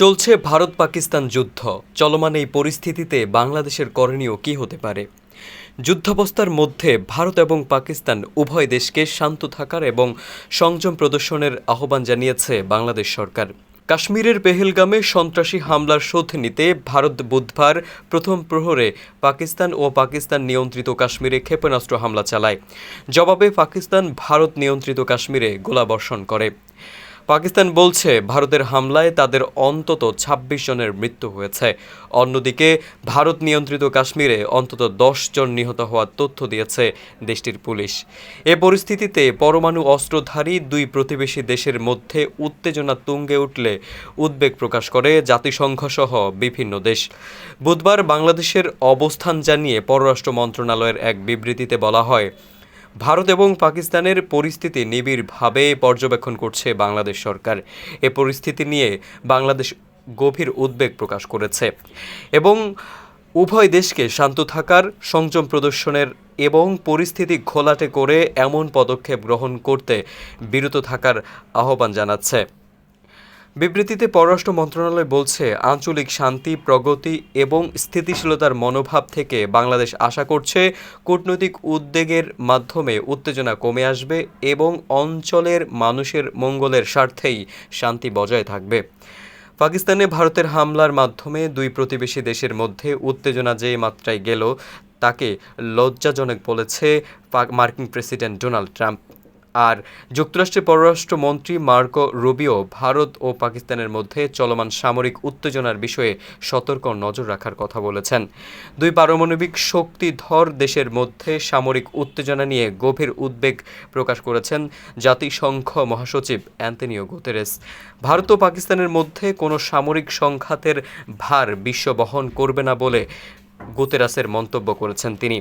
চলছে ভারত পাকিস্তান যুদ্ধ। চলমান এই পরিস্থিতিতে বাংলাদেশের করণীয় কী হতে পারে? যুদ্ধাবস্থার মধ্যে ভারত এবং পাকিস্তান উভয় দেশকে শান্ত থাকার এবং সংযম প্রদর্শনের আহ্বান জানিয়েছে বাংলাদেশ সরকার। কাশ্মীরের পেহেলগামে সন্ত্রাসী হামলার শোধ নিতে ভারত বুধবার প্রথম প্রহরে পাকিস্তান ও পাকিস্তান নিয়ন্ত্রিত কাশ্মীরে ক্ষেপণাস্ত্র হামলা চালায়। জবাবে পাকিস্তান ভারত নিয়ন্ত্রিত কাশ্মীরে গোলাবর্ষণ করে। পাকিস্তান বলছে ভারতের হামলায় তাদের অন্তত ২৬ জনের মৃত্যু হয়েছে। অন্যদিকে, ভারত নিয়ন্ত্রিত কাশ্মীরে অন্তত দশ জন নিহত হওয়ার তথ্য দিয়েছে দেশটির পুলিশ। এ পরিস্থিতিতে পরমাণু অস্ত্রধারী দুই প্রতিবেশী দেশের মধ্যে উত্তেজনা তুঙ্গে উঠলে উদ্বেগ প্রকাশ করে জাতিসংঘ সহ বিভিন্ন দেশ। বুধবার বাংলাদেশের অবস্থান জানিয়ে পররাষ্ট্র মন্ত্রণালয়ের এক বিবৃতিতে বলা হয় ভারত এবং পাকিস্তানের পরিস্থিতি নিবিড়ভাবে পর্যবেক্ষণ করছে বাংলাদেশ সরকার। এ পরিস্থিতি নিয়ে বাংলাদেশ গভীর উদ্বেগ প্রকাশ করেছে এবং উভয় দেশকে শান্ত থাকার, সংযম প্রদর্শনের এবং পরিস্থিতি ঘোলাটে করে এমন পদক্ষেপ গ্রহণ করতে বিরত থাকার আহ্বান জানাচ্ছে। বিবৃতিতে পররাষ্ট্র মন্ত্রণালয় বলছে, আঞ্চলিক শান্তি, প্রগতি এবং স্থিতিশীলতার মনোভাব থেকে বাংলাদেশ আশা করছে, কূটনৈতিক উদ্বেগের মাধ্যমে উত্তেজনা কমে আসবে এবং অঞ্চলের মানুষের মঙ্গলের স্বার্থেই শান্তি বজায় থাকবে। পাকিস্তানে ভারতের হামলার মাধ্যমে দুই প্রতিবেশী দেশের মধ্যে উত্তেজনা যে মাত্রায় গেল, তাকে লজ্জাজনক বলেছে মার্কিন প্রেসিডেন্ট ডোনাল্ড ট্রাম্প। আর যুক্তরাষ্ট্রের পররাষ্ট্রমন্ত্রী মার্কো রুবিও ভারত ও পাকিস্তানের মধ্যে চলমান সামরিক উত্তেজনার বিষয়ে সতর্ক নজর রাখার কথা বলেছেন। দুই পারমাণবিক শক্তিধর দেশের মধ্যে সামরিক উত্তেজনা নিয়ে গভীর উদ্বেগ প্রকাশ করেছেন জাতিসংঘ মহাসচিব অ্যান্তনিও গুতেরেস। ভারত ও পাকিস্তানের মধ্যে কোনো সামরিক সংঘাতের ভার বিশ্ব বহন করবে না বলে গুতেরাসের মন্তব্য করেছেন তিনি।